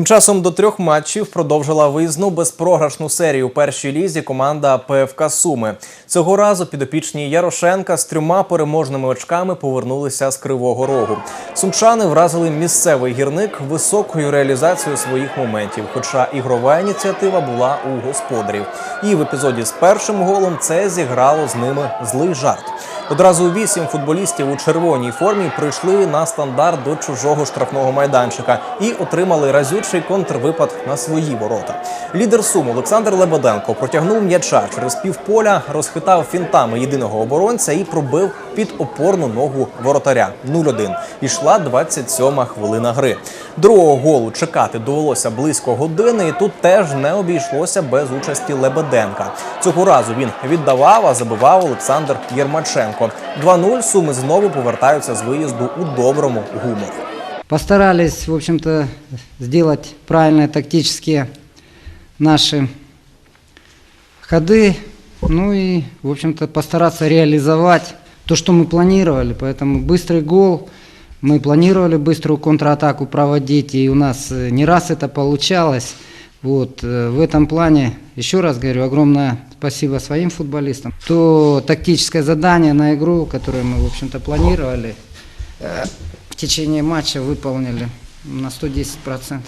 Тим часом до трьох матчів продовжила виїзну безпрограшну серію у першій лізі команда ПФК Суми. Цього разу підопічні Ярошенка з трьома переможними очками повернулися з Кривого Рогу. Сумчани вразили місцевий гірник високою реалізацією своїх моментів. Хоча ігрова ініціатива була у господарів. І в епізоді з першим голом це зіграло з ними злий жарт. Одразу вісім футболістів у червоній формі прийшли на стандарт до чужого штрафного майданчика і отримали разючий контрвипад на свої ворота. Лідер Сум Олександр Лебеденко протягнув м'яча через півполя, розхитав фінтами єдиного оборонця і пробив під опорну ногу воротаря 0-1. Ішла 27-ма хвилина гри. Другого голу чекати довелося близько години, і тут теж не обійшлося без участі Лебеденка. Цього разу він віддавав, а забивав Олександр Єрмаченко. 2-0 суми знову повертаються з виїзду у доброму гуморі. Постарались, в общем-то, сделать правильные тактические наши ходы, ну и, в общем-то, постараться реализовать то, что мы планировали. Поэтому быстрый гол, мы планировали быструю контратаку проводить, и у нас э, не раз это получалось. Вот, э, в этом плане, еще раз говорю, огромное спасибо своим футболистам. То тактическое задание на игру, которое мы, в общем-то, планировали, э, в течение матча выполнили на 110%.